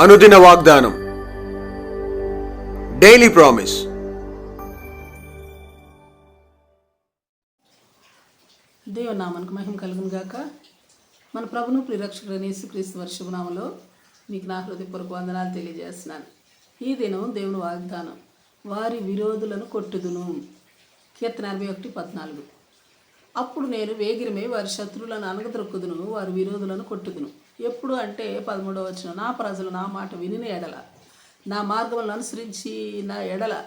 అనుదిన వాగ్దానం. Daily promise దేవనామానికి మహిమ కలుగును గాక. మన ప్రభును ప్రిరక్షకుడైన యేసుక్రీస్తు వర్షభనామలో మీకు నా హృదయపూర్వక వందనాలు తెలియజేస్తున్నాను. ఈ దినం దేవుని వాగ్దానం వారి విరోధులను కొట్టుదును. కీర్తన అరవై ఒకటి పద్నాలుగు. అప్పుడు నేను వేగిరమే వారి శత్రువులను అనగదొక్కుదును వారి విరోధులను కొట్టుదును. ఎప్పుడు అంటే పదమూడవ వచ్చిన నా ప్రజలు నా మాట వినిన ఎడల నా మార్గములను అనుసరించి నా ఎడల.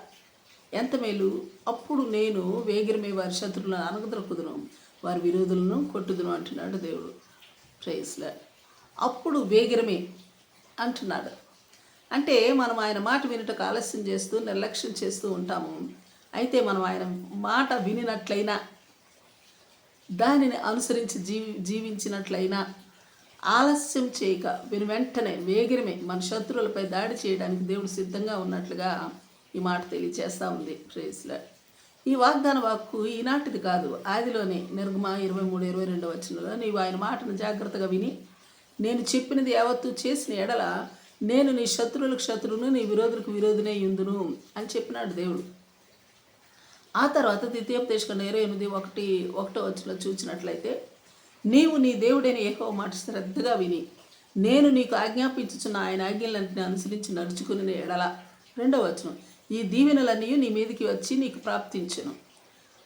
ఎంత మేలు? అప్పుడు నేను వేగిరమే వారి శత్రువులను అనగదొక్కుదును వారి విరోధులను కొట్టుదును అంటున్నాడు దేవుడు. ప్రైస్లా అప్పుడు వేగిరమే అంటున్నాడు. అంటే మనం ఆయన మాట వినటకు ఆలస్యం చేస్తూ నిర్లక్ష్యం చేస్తూ ఉంటాము. అయితే మనం ఆయన మాట వినినట్లయినా దానిని అనుసరించి జీవి జీవించినట్లయినా ఆలస్యం చేయక వీరు వెంటనే వేగిరమే మన శత్రువులపై దాడి చేయడానికి దేవుడు సిద్ధంగా ఉన్నట్లుగా ఈ మాట తెలియచేస్తూ ఉంది. ప్రేస్లా ఈ వాగ్దాన వాక్కు ఈనాటిది కాదు. ఆదిలోనే నిర్గమ ఇరవై మూడు ఇరవై రెండు వచ్చినలో నీవు ఆయన మాటను జాగ్రత్తగా విని నేను చెప్పినది యావత్తు చేసిన ఎడల నేను నీ శత్రువులకు శత్రువును నీ విరోధులకు విరోధినే ఇందును అని చెప్పినాడు దేవుడు. ఆ తర్వాత ద్వితీయోపదేశం ఇరవై ఎనిమిది ఒకటి ఒకటో వచ్చిన చూచినట్లయితే నీవు నీ దేవుడైన ఏకో మాట శ్రద్ధగా విని నేను నీకు ఆజ్ఞాపించుచున్న ఆయన ఆజ్ఞలన్నింటిని అనుసరించి నడుచుకుని ఎడల. రెండవ వచనం ఈ దీవెనలన్నీ నీ మీదకి వచ్చి నీకు ప్రాప్తించను.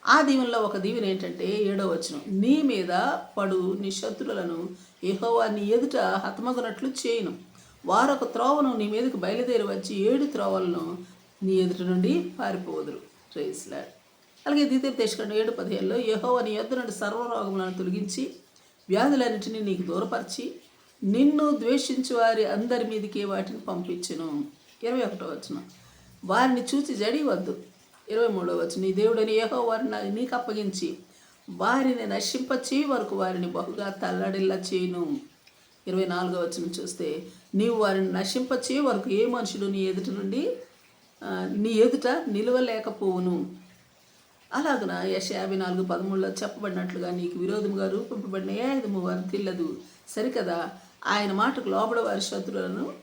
ఆ దీవెనలో ఒక దీవెన ఏంటంటే ఏడవ వచనం నీ మీద పడు నీ శత్రులను ఏహోవా నీ ఎదుట హతమగునట్లు చేయను. వారొక త్రోవను నీ మీదకి బయలుదేరి వచ్చి ఏడు త్రోవలను నీ ఎదుట నుండి పారిపోదురు. రేస్లాడ్ అలాగే ద్వితీయ దేశకండ ఏడు పదిహేనులో యహో అని యొద్ద నుండి సర్వరోగములను తొలగించి వ్యాధులన్నింటినీ నీకు దూరపరిచి నిన్ను ద్వేషించు వారి అందరి మీదకి వాటిని పంపించును. ఇరవై ఒకటో వచనం. వారిని చూచి జడి వద్దు ఇరవై మూడో వచనం. నీ దేవుడని ఏహో వారిని నీకు అప్పగించి వారిని నశింపచి వరకు వారిని బహుగా తల్లడిల్లా చేయను. ఇరవై నాలుగో వచనం చూస్తే నీవు వారిని నశింపచే వరకు ఏ మనుషుడు నీ ఎదుట నుండి నీ ఎదుట నిలవలేకపోవును. అలాగున యశ యాభై నాలుగు పదమూడులో చెప్పబడినట్లుగా నీకు విరోధముగా రూపింపబడిన ఏ ఆయుధము వారు తిల్లదు. సరికదా? ఆయన మాటకు లోబడి వారి శత్రువులను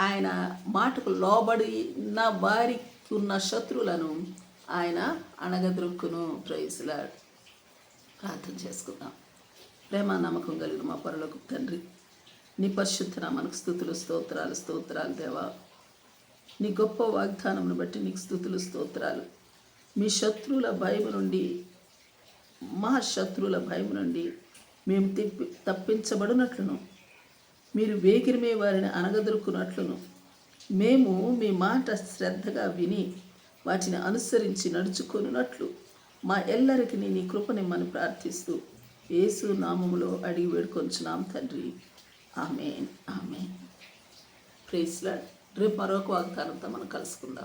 ఆయన మాటకు లోబడిన వారికి ఉన్న శత్రువులను ఆయన అణగద్రొక్కును ప్రైజ్లా ప్రార్థన చేసుకుందాం. ప్రేమ నమ్మకం కలిగిన మా పరులకు తండ్రి నీ పరిశుద్ధ మనకు స్థుతులు స్తోత్రాలు స్తోత్రాలు దేవా. నీ గొప్ప వాగ్దానమును బట్టి నీకు స్థుతులు స్తోత్రాలు. మీ శత్రువుల భయం నుండి మా శత్రువుల భయం నుండి మేము తిప్పి తప్పించబడినట్లును. మీరు వేగిరిమే వారిని అనగదొరుకున్నట్లును మేము మీ మాట శ్రద్ధగా విని వాటిని అనుసరించి నడుచుకున్నట్లు మా ఎల్లరికి నీ కృపనిమ్మని ప్రార్థిస్తూ యేసు నామములో అడిగి వేడుకొంచున్నాం తండ్రి. Amen amen. ప్రేస్లా రేపు మరొక వాగ్దానంతో మనం కలుసుకుందాం.